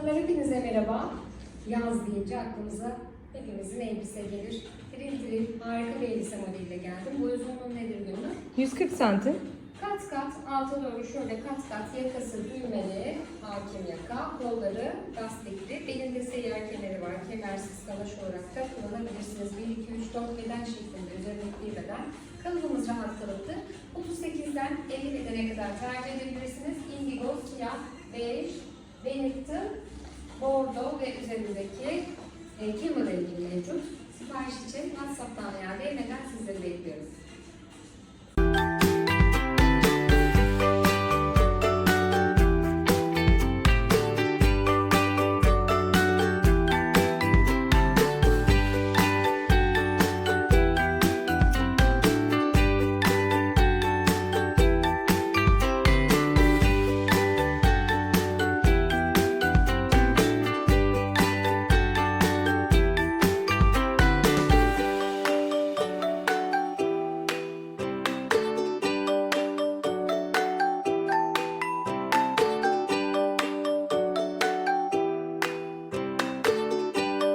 Hanımlar hepinize merhaba. Yaz deyince aklımıza hepimizin elbise gelir. Tril tril harika bir elbise modeliyle geldim. Bu uzunluğu nedir günlük? 140 santim. Kat kat alta doğru şöyle kat kat yakası düğmeli hakim yaka, kolları lastikli, belinde seyyar kemeri var. Kemersiz salaş olarak da kullanabilirsiniz. 1, 2, 3, 4 beden şeklinde üzerindeki beden. Kalıbımız rahat kalıptır. 38'den 50 bedene kadar tercih edebilirsiniz. Indigo, siyah, bej, benekti, bordo ve üzerindeki e, kema rengi mevcut.